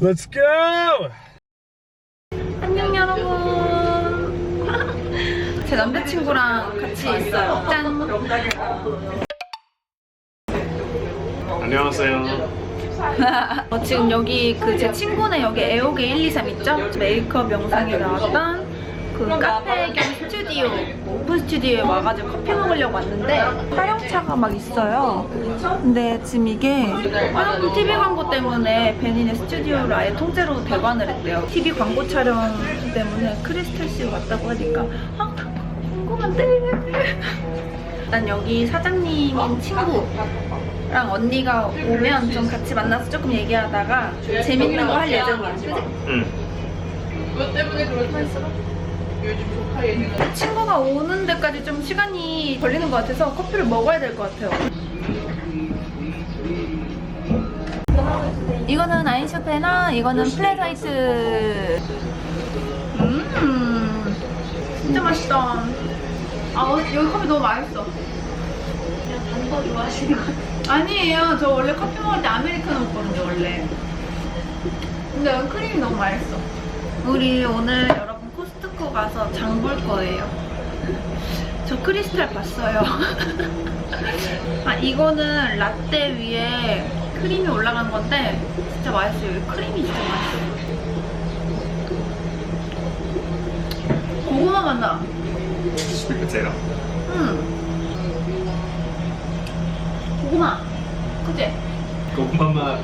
Let's go! 안녕 여러분. 제 남자친구랑 같이 있어요. 짠. 안녕하세요. 어, 지금 여기 그 제 친구네 여기 애호게 123 있죠? 메이크업 영상에 나왔던 그 카페 겸 스튜디오 오픈 스튜디오에 와가지고 커피 먹으려고 왔는데 화영차가 막 있어요. 근데 지금 이게 화장품 TV 광고 때문에 베닌의 스튜디오를 아예 통째로 대관을 했대요. TV 광고 촬영 때문에 크리스탈 씨 왔다고 하니까 아 궁금한데. 일단 여기 사장님인 친구 랑 언니가 오면 좀 같이 만나서 조금 얘기하다가 재밌는 거 할 예정이야. 그지? 응. 친구가 오는 데까지 좀 시간이 걸리는 것 같아서 커피를 먹어야 될 것 같아요. 이거는 아인슈페나 이거는 플레사이트. 음, 진짜 맛있다. 아, 어, 여기 커피 너무 맛있어. 단거 좋아하시는 것 같아요. 아니에요. 저 원래 커피 먹을 때 아메리카노 먹거든요, 원래. 근데 여기 크림이 너무 맛있어. 우리 오늘 여러분 코스트코 가서 장 볼 거예요. 저 크리스탈 봤어요. 아, 이거는 라떼 위에 크림이 올라간 건데 진짜 맛있어요. 이 크림이 진짜 맛있어요. 고구마 맛 나. Potato. 음. 고구마. 그치? 고구마 맛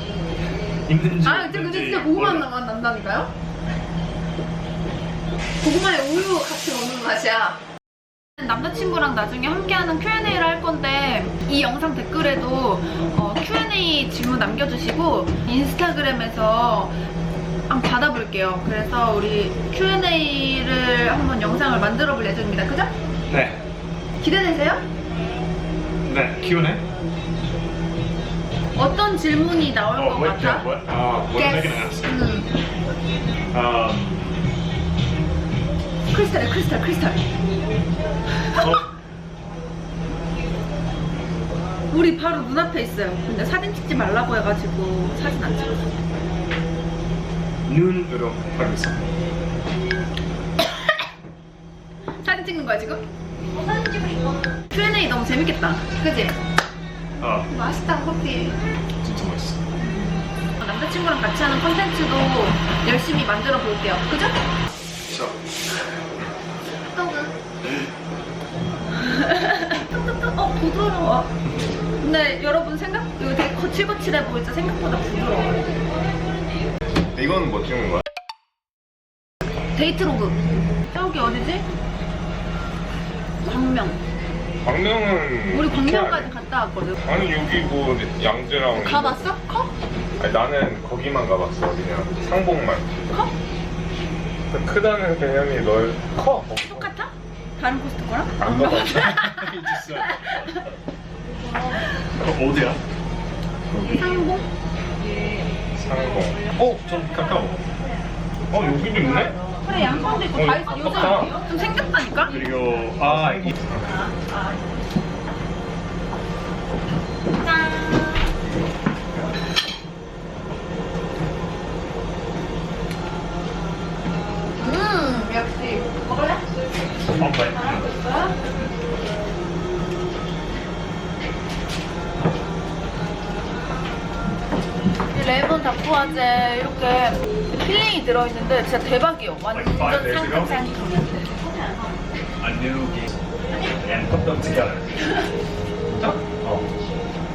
있는지 아, 근데 근데 진짜 고구마 맛 난다니까요? 고구마에 우유 같이 먹는 맛이야. 남자친구랑 나중에 함께하는 Q&A를 할 건데 이 영상 댓글에도 어, Q&A 질문 남겨주시고 인스타그램에서 한번 받아볼게요. 그래서 우리 Q&A를 한번 영상을 만들어 볼 예정입니다. 그죠? 네. 기대되세요? 네. Q&A? 어떤 질문이 나올 Oh, 것 what, 같아? what, uh, what am I gonna ask? 음, Um, 크리스탈이야, 크리스탈, 크리스탈. oh, 우리 바로 눈앞에 있어요. 근데 사진 찍지 말라고 해가지고 사진 안 찍었어. 눈으로 하겠습니다. 사진 찍는 거야 지금? 사진 찍고 싶어. Q&A 너무 재밌겠다. 그지? 아, 맛있다 커피. 진짜 맛있어. 남자친구랑 같이 하는 컨텐츠도 열심히 만들어 볼게요. 그죠? 자, 어 부드러워. 근데 여러분 생각 이거 되게 거칠거칠해 보이죠? 생각보다 부드러워. 이건 뭐 찍는 거야? 데이트 로그. 저기 어디지? 광명. 광명은 우리 광명까지? 갔다 왔거든. 아니 여기 뭐 양재랑 가봤어? 커? 아니 나는 거기만 가봤어 그냥 상봉만 커? 그 크다는 개념이 널 커? 다른 코스트코랑? 안 가봤어 어디야? 상봉? 상봉 어, 전 카카오. 어 여기도 있네? 그래 양파도 있고 어, 다 있어. 좋다. 요즘 좀 생겼다니까? 그리고 아, 이 짠. 이 레몬 다쿠아제 이렇게 필링이 들어있는데 진짜 대박이에요. 완전 Like five days ago? 상상상. a new game and put them together. oh.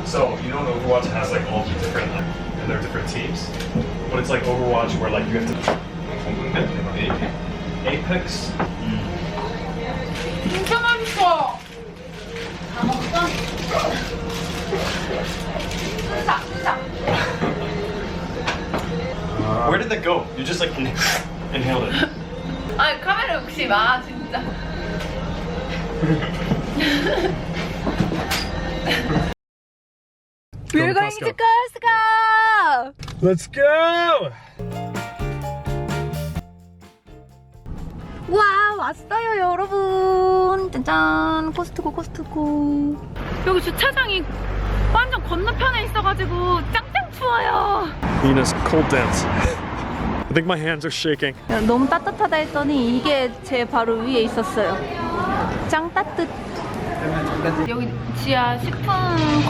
So you know Overwatch has like all the different like, and they're different teams, but it's like Overwatch where like you have to? Apex. Go? You just like in- inhaled it. 아니 카메라 욕심 아 진짜. We're going to Costco. Let's go! 와 왔어요 여러분. 짠짠 코스트코 코스트코. 여기 주차장이 완전 건너편에 있어가지고 짱짱 추워요. Venus cold dance. Think my hands are shaking. 너무 따뜻하다 했더니 이게 제 바로 위에 있었어요. 짱 따뜻. 여기 지하 식품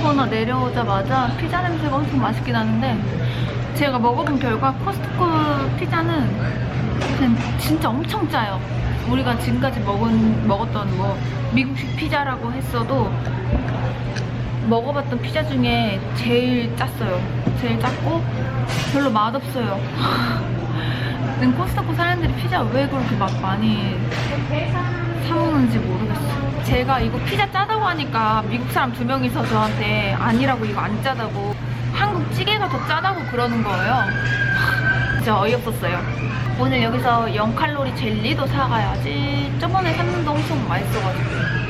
코너 내려오자마자 피자 냄새가 엄청 맛있게 나는데 제가 먹어본 결과 코스트코 피자는 진짜 엄청 짜요. 우리가 지금까지 먹은 먹었던 뭐 미국식 피자라고 했어도 먹어봤던 피자 중에 제일 짰어요. 제일 짰고 별로 맛없어요. 난 코스트코 사람들이 피자 왜 그렇게 맛 많이 사 먹는지 모르겠어. 제가 이거 피자 짜다고 하니까 미국 사람 두 명이서 저한테 아니라고 이거 안 짜다고 한국 찌개가 더 짜다고 그러는 거예요. 진짜 어이없었어요. 오늘 여기서 0칼로리 젤리도 사가야지. 저번에 샀는데 엄청 맛있어가지고.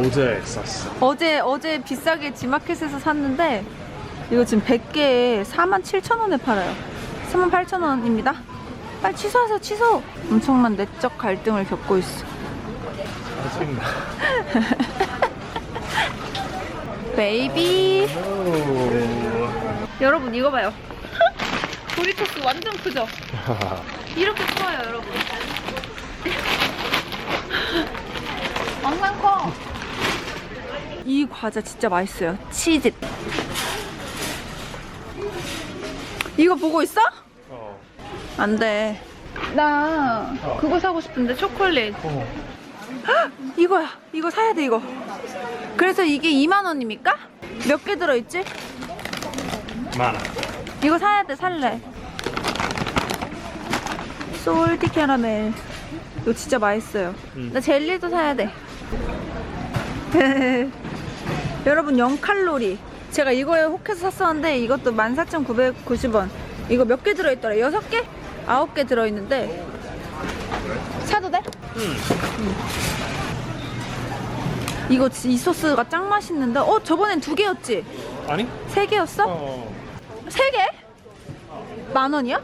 어제 샀어. 어제 어제 비싸게 지마켓에서 샀는데 이거 지금 100개에 47,000원에 팔아요. 38,000원입니다. 빨리 취소하세요, 취소. 엄청난 내적 갈등을 겪고 있어. 짜증나. 베이비. 오. 여러분 이거 봐요. 도리토스 완전 크죠? 이렇게 커요, 여러분. 왕상 커. 이 과자 진짜 맛있어요. 치즈. 이거 보고 있어? 어. 안 돼. 나 그거 사고 싶은데 초콜릿. 어. 헉, 이거야. 이거 사야 돼 이거. 그래서 이게 2만 원입니까? 몇 개 들어있지? 많아. 이거 사야 돼 살래. 솔티 캐러멜. 이거 진짜 맛있어요. 음. 나 젤리도 사야 돼. 여러분 0칼로리. 제가 이거에 혹해서 샀었는데 이것도 14,990원. 이거 몇 개 들어있더라? 6개? 9개 들어있는데 사도 돼? 음. 이거 지- 이 소스가 짱 맛있는데 어 저번엔 두 개였지? 아니? 세 개였어? 어. 세 개? 만 원이야?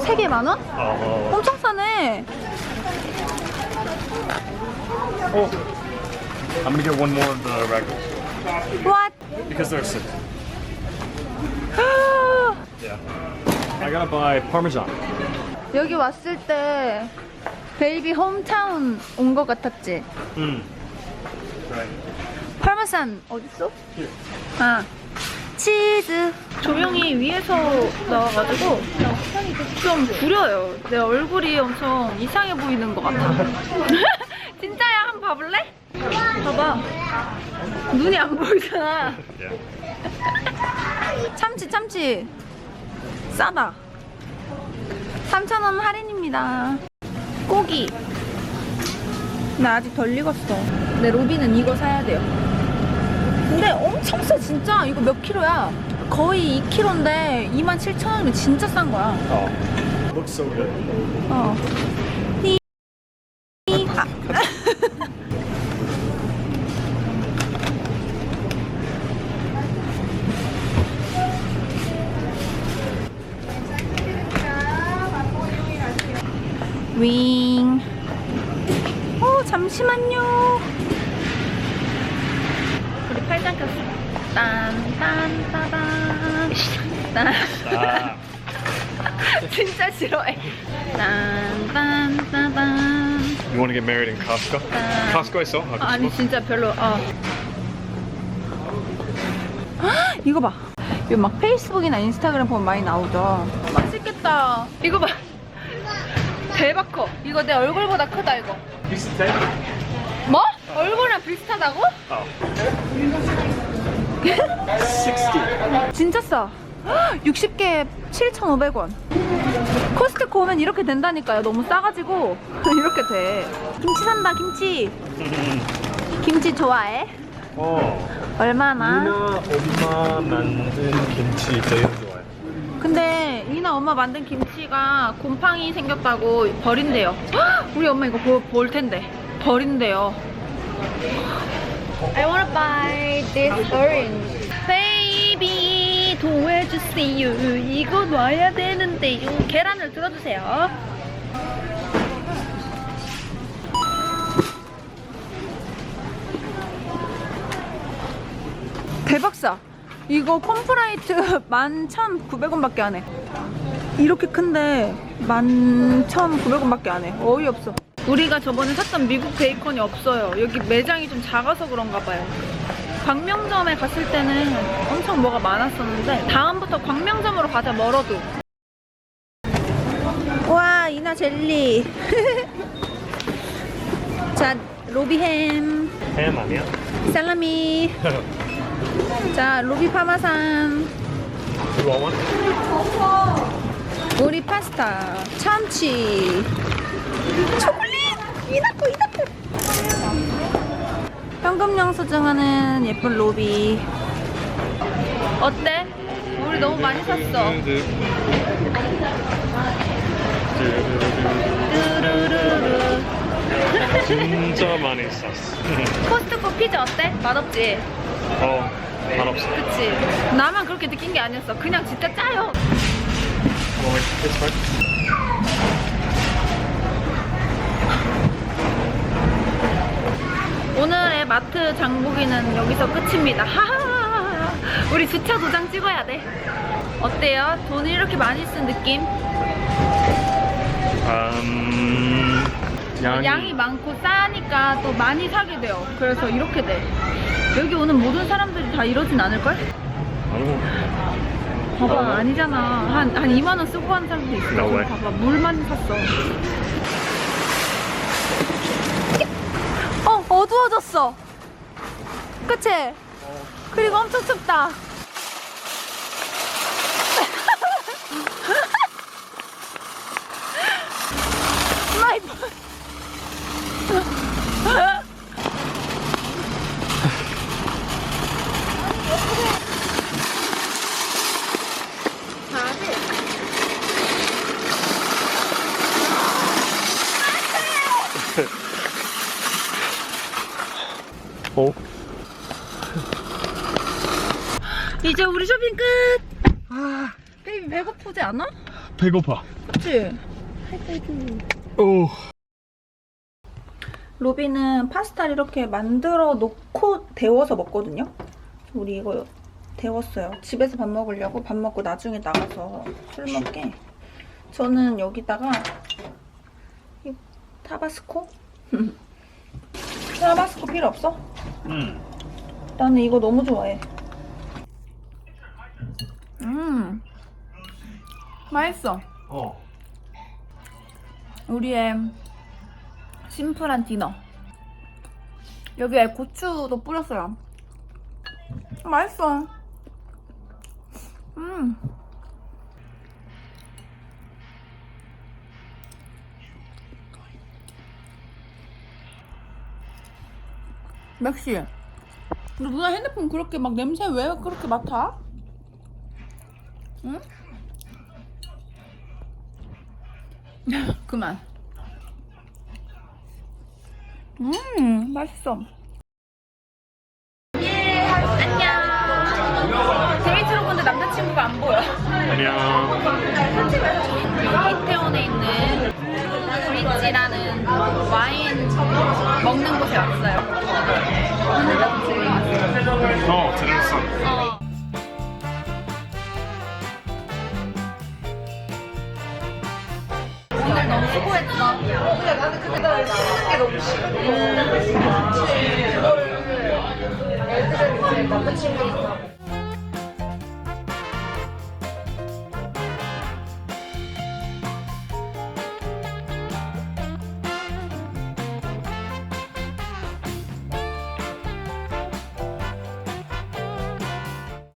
세 개 만 원? 어. 엄청 싸네. 어. I'm gonna get one more of the regular What? because they're sick. Yeah. I gotta buy Parmesan. 여기 왔을 때 베이비 홈타운 온 것 같았지? Mm. Right. 파마산 어딨어? Here. 아 치즈 조명이 위에서 나와가지고 좀 구려요 내 얼굴이 엄청 이상해 보이는 것 같아 진짜야 한번 봐볼래? 봐봐. 눈이 안 보이잖아. 참치 참치. 싸다. 3,000원 할인입니다. 고기. 나 아직 덜 익었어. 내 로비는 이거 사야 돼요. 근데 엄청 싸 진짜. 이거 몇 킬로야? 거의 2킬로인데 27,000원이면 진짜 싼 거야. Oh. Looks so good. 어. 아. 윙. 어, 잠시만요. 우리 팔짱 꼈어. 딴, 딴, 따단. 딴. 진짜 싫어해. 딴 딴 따단. You want to get married in Costco? Costco 있어? 아, 아니 진짜 별로. 어. 헉, 이거 봐. 이거 막 페이스북이나 인스타그램 보면 많이 나오죠. 맛있겠다. 이거 봐. 대박 커. 이거 내 얼굴보다 크다 이거. 비슷해? 뭐? 얼굴이랑 비슷하다고? Oh. 60. 진짜 싸. 헉, 60개에 7,500원. 코스트코 오면 이렇게 된다니까요. 너무 싸가지고 이렇게 돼. 김치 산다 김치. 김치 좋아해? 어. 얼마나? 이나 엄마 만든 김치 제일 좋아해. 근데 이나 엄마 만든 김치 가 곰팡이 생겼다고 버린대요. 헉, 우리 엄마 이거 볼, 볼 텐데 버린대요. I wanna buy this orange. Baby 도와주세요. 이거 놔야 되는데요. 계란을 들어주세요. 대박사. 이거 콤프라이트 11,900원밖에 안 해. 이렇게 큰데 11,900원밖에 안 해. 어이없어. 우리가 저번에 샀던 미국 베이컨이 없어요. 여기 매장이 좀 작아서 그런가 봐요. 광명점에 갔을 때는 엄청 뭐가 많았었는데 다음부터 광명점으로 가자 멀어도. 와 이나 젤리. 자 로비햄, 햄 아니야? 살라미. 자 로비 파마산. 이거 원? 우리 파스타, 참치, 초콜릿, 이나코 이나코. 현금 영수증하는 예쁜 로비. 어때? 우리 너무 많이 샀어. 뚜루루루. 진짜 많이 샀어. 코스트코 피자 어때? 맛없지? 어, 맛없어. 그치? 나만 그렇게 느낀 게 아니었어. 그냥 진짜 짜요. 어, it's fine. 오늘의 마트 장보기는 여기서 끝입니다. 우리 주차 도장 찍어야 돼. 어때요? 돈을 이렇게 많이 쓴 느낌? 음, 양이, 양이 많고 싸니까 또 많이 사게 돼요. 그래서 이렇게 돼. 여기 오는 모든 사람들이 다 이러진 않을걸? 아니고 봐봐, 어. 아니잖아. 한, 한 2만원 쓰고 가는 사람도 있어. No way. 봐봐, 물만 샀어. 어, 어두워졌어. 그치? 그리고 엄청 춥다. 마이 어? 이제 우리 쇼핑 끝. 아, 베이비 배고프지 않아? 배고파. 그치? 오. 로비는 파스타를 이렇게 만들어 놓고 데워서 먹거든요. 우리 이거 데웠어요. 집에서 밥 먹으려고 밥 먹고 나중에 나가서 술 먹게. 저는 여기다가 이 타바스코? 타바스코 필요 없어? 음. 나는 이거 너무 좋아해. 음, 맛있어. 어. 우리의 심플한 디너. 여기에 고추도 뿌렸어요. 맛있어. 음. 맥시. 너 누나 핸드폰 그렇게 막 냄새 왜 그렇게 맡아? 응? 그만. 음, 맛있어. 안녕. 데이트로 근데 남자친구가 안 보여. 안녕. 이태원에 있는 브릿지라는 와인 먹는 곳에 왔어요. 오늘 너무 재밌었어. 어, 들었어. 어. 오늘 너무 수고했어. 근데 나는 근데 나 이게 너무 싫어. 남자친구